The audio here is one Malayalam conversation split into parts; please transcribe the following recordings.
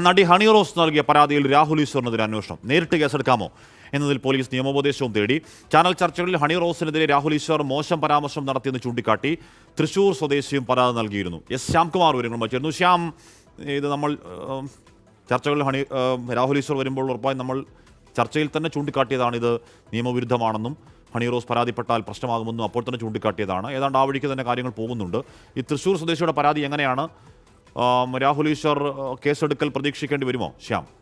നടി ഹണി റോസ് നൽകിയ പരാതിയിൽ രാഹുൽ ഈശ്വറിനെതിരെ അന്വേഷണം. നേരിട്ട് കേസെടുക്കാമോ? എന്നതിൽ പോലീസ് നിയമോപദേശവും തേടി. ചാനൽ ചർച്ചകളിൽ ഹണി റോസിനെതിരെ രാഹുൽ ഈശ്വർ മോശം പരാമർശം നടത്തിയെന്ന് ചൂണ്ടിക്കാട്ടി തൃശൂർ സ്വദേശിയും പരാതി നൽകിയിരുന്നു. എസ് ശ്യാംകുമാർ വിവരങ്ങൾ വച്ചിരുന്നു ശ്യാം ഇത് നമ്മൾ ചർച്ചകളിൽ ഹണി രാഹുൽ ഈശ്വർ വരുമ്പോൾ ഉറപ്പായി നമ്മൾ ചർച്ചയിൽ തന്നെ ചൂണ്ടിക്കാട്ടിയതാണ് ഇത് നിയമവിരുദ്ധമാണെന്നും ഹണി റോസ് പരാതിപ്പെട്ടാൽ പ്രശ്നമാകുമെന്നും അപ്പോൾ തന്നെ ചൂണ്ടിക്കാട്ടിയതാണ്. ഏതാണ്ട് ആ വഴിക്ക് തന്നെ കാര്യങ്ങൾ പോകുന്നുണ്ട്. ഈ തൃശൂർ സ്വദേശിയുടെ പരാതി എങ്ങനെയാണ്? രാഹുൽ ഈശ്വർ കേസെടുക്കൽ പ്രതീക്ഷിക്കേണ്ടി വരുമോ? ശ്യാം.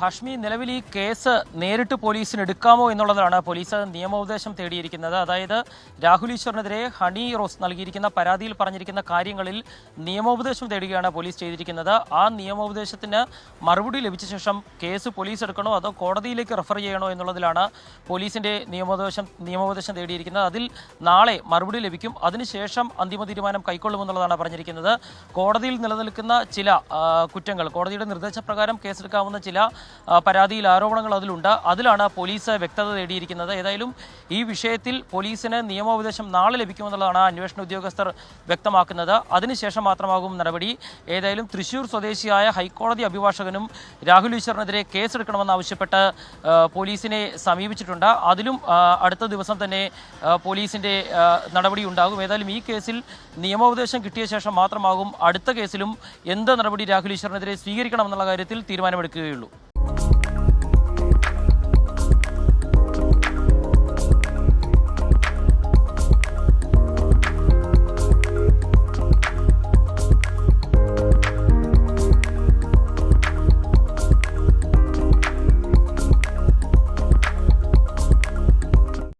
ഹഷ്മി നിലവിൽ ഈ കേസ് നേരിട്ട് പോലീസിന് എടുക്കാമോ എന്നുള്ളതാണ് പോലീസ് നിയമോപദേശം തേടിയിരിക്കുന്നത്. അതായത് രാഹുൽ ഈശ്വറിനെതിരെ ഹണി റോസ് നൽകിയിരിക്കുന്ന പരാതിയിൽ പറഞ്ഞിരിക്കുന്ന കാര്യങ്ങളിൽ നിയമോപദേശം തേടുകയാണ് പോലീസ് ചെയ്തിരിക്കുന്നത്. ആ നിയമോപദേശത്തിന് മറുപടി ലഭിച്ച ശേഷം കേസ് പോലീസ് എടുക്കണോ അതോ കോടതിയിലേക്ക് റെഫർ ചെയ്യണോ എന്നുള്ളതിലാണ് പോലീസിന്റെ നിയമോപദേശം നിയമോപദേശം തേടിയിരിക്കുന്നത്. അതിൽ നാളെ മറുപടി ലഭിക്കും. അതിനുശേഷം അന്തിമ തീരുമാനം കൈക്കൊള്ളുമെന്നുള്ളതാണ് പറഞ്ഞിരിക്കുന്നത്. കോടതിയിൽ നിലനിൽക്കുന്ന ചില കുറ്റങ്ങൾ കോടതിയുടെ നിർദ്ദേശപ്രകാരം കേസെടുക്കാവുന്ന ചില പരാതിയിൽ ആരോപണങ്ങൾ അതിലുണ്ട്. അതിലാണ് പോലീസ് വ്യക്തത തേടിയിരിക്കുന്നത്. ഏതായാലും ഈ വിഷയത്തിൽ പോലീസിന് നിയമോപദേശം നാളെ ലഭിക്കുമെന്നുള്ളതാണ് അന്വേഷണ ഉദ്യോഗസ്ഥർ വ്യക്തമാക്കുന്നത്. അതിനുശേഷം മാത്രമാകും നടപടി. ഏതായാലും തൃശൂർ സ്വദേശിയായ ഹൈക്കോടതി അഭിഭാഷകനും രാഹുൽ ഈശ്വറിനെതിരെ കേസെടുക്കണമെന്നാവശ്യപ്പെട്ട് പോലീസിനെ സമീപിച്ചിട്ടുണ്ട്. അതിലും അടുത്ത ദിവസം തന്നെ പോലീസിന്റെ നടപടി ഉണ്ടാകും. ഏതായാലും ഈ കേസിൽ നിയമോപദേശം കിട്ടിയ ശേഷം മാത്രമാകും അടുത്ത കേസിലും എന്ത് നടപടി രാഹുൽ ഈശ്വറിനെതിരെ സ്വീകരിക്കണമെന്നുള്ള കാര്യത്തിൽ തീരുമാനമെടുക്കുകയുള്ളൂ